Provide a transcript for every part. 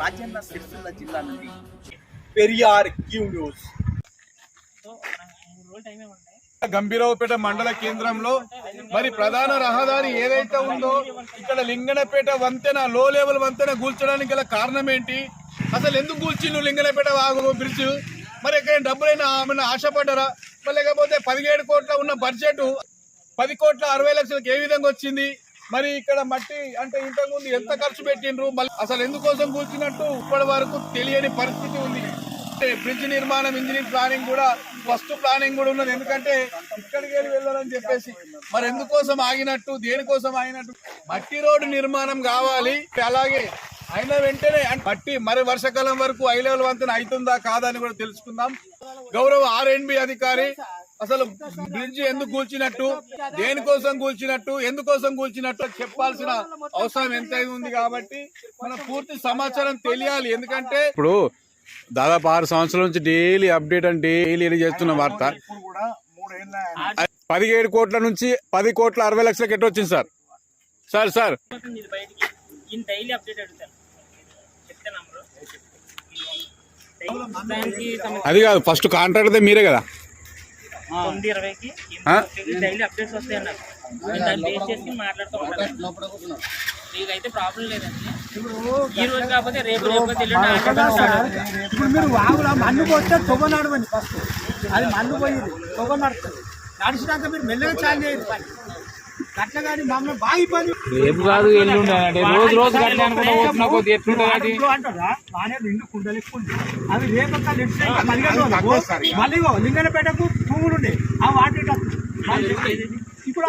రాజన్న సిరిసిల్ల జిల్లా నుండి Periyar Q news. Gambhiraopet మండల కేంద్రంలో మరి ప్రధాన రహదారి ఏదైతే ఉందో ఇక్కడ లింగనపేట వంతెన లో లెవెల్ వంతెన కూల్చడానికి గల కారణం ఏంటి అసలు ఎందుకు కూల్చిండు లింగనపేట వాగు బ్రిడ్జ్ మరి ఎక్కడ డబ్బులైనా ఏమైనా ఆశపడ్డారా? మరి లేకపోతే పదిహేడు కోట్ల ఉన్న బడ్జెట్ పది కోట్ల అరవై లక్షలకు ఏ విధంగా వచ్చింది? మరి ఇక్కడ మట్టి అంటే ఇంతకు ముందు ఎంత ఖర్చు పెట్టిండ్రు? మళ్ళీ అసలు ఎందుకోసం కూర్చున్నట్టు ఇప్పటి వరకు తెలియని పరిస్థితి ఉంది. అంటే బ్రిడ్జ్ నిర్మాణం ఇంజనీరింగ్ ప్లానింగ్ కూడా ఫస్ట్ ప్లానింగ్ కూడా ఉన్నది. ఎందుకంటే ఇక్కడికి వెళ్ళి వెళ్ళాలని చెప్పేసి. మరి ఎందుకోసం ఆగినట్టు దేనికోసం ఆగినట్టు? మట్టి రోడ్డు నిర్మాణం కావాలి. అలాగే అయిన వెంటనే అంటే మట్టి మరి వర్షాకాలం వరకు ఐ లెవెల్ వంతెన అవుతుందా కాదా అని కూడా తెలుసుకుందాం. గౌరవ ఆర్ఎన్బి బి అధికారి అసలు బ్రిడ్జ్ ఎందుకు కూల్చినట్టు? దేనికోసం కూల్చినట్టు? ఎందుకోసం కూల్చినట్టు? చెప్పాల్సిన అవసరం ఎంత ఉంది కాబట్టి మన పూర్తి సమాచారం తెలియాలి. ఎందుకంటే ఇప్పుడు దాదాపు ఆరు సంవత్సరాల నుంచి డైలీ అప్డేట్ అంటే డైలీ చేస్తున్న వార్త. పదిహేడు కోట్ల నుంచి పది కోట్ల అరవై లక్షలకి ఎట్టు వచ్చింది sir? Sir sir. Daily update అడుగుతాను అది కాదు ఫస్ట్ కాంట్రాక్ట్ మీరే కదా. తొమ్మిది ఇరవైకి? డైలీ అప్డేట్స్ వస్తాయి అన్నారు. నేను దాన్ని బేస్ చేసి మాట్లాడుతూ ఉంటాను మీకైతే ప్రాబ్లం లేదండి. ఈ రోజు కాకపోతే రేపు రేపు. ఇప్పుడు మీరు వాగులో మన్ను పోతే తొగ నడవండి ఫస్ట్ అది మన్ను పోయింది తొగ నడుస్తుంది. నడిచినాక మీరు మెల్లగా చాలు చేయదు పని రేపు కాదు ఎల్లుండి అంటే రోజు రోజు అనుకుంటా పోతున్నా కొద్ది ఎట్లుంటుంది అది? ఇప్పుడు అంటారా? బాగానే రెండు కుండలు ఎక్కువ ఉంది. అవి రేపక్క నెక్స్ట్ టైం పదిహేను రోజులకు మళ్ళీ ఇగో లింగనపేటకు తూములు ఉండే. ఆ వాటర్ ఇప్పుడు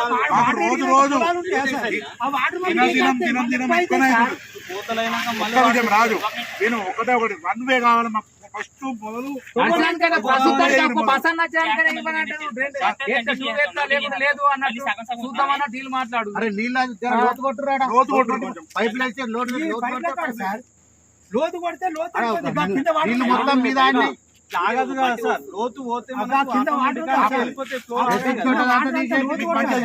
రాజు నేను ఒకటే ఒకటి వన్ వే కావాలి మాకు. ఫస్ట్ మొదలు లేదు అన్నట్టు చూద్దాం అన్న డీల్ మాట్లాడు. అరే నీళ్ళు లోతు కొట్టురాడా? లోతు కొట్టు. పైప్ లైన్ లోతు లోతు కొడితే లోతు నీళ్ళు మొత్తం మీద కదా సార్. లోతు పోతే కింద.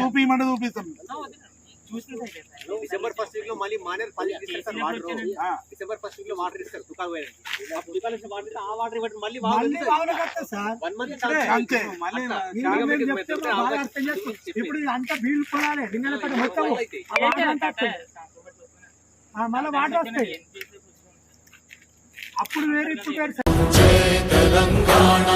చూపిమంటే చూపిస్తాం. డిసెంబర్ ఫస్ట్ వీక్లో మళ్ళీ మానేరు పల్లి ఇస్తారు వాటర్. డిసెంబర్ ఫస్ట్ వీక్లో వాటర్ ఇస్తారు అప్పుడు వాటర్ ఆ వాటర్ ఇవ్వండి మళ్ళీ వన్ మంత్. ఇప్పుడు మొత్తం మళ్ళీ వాటర్ వస్తాయి. వేరు ఇప్పుడు వేరు తెలంగాణ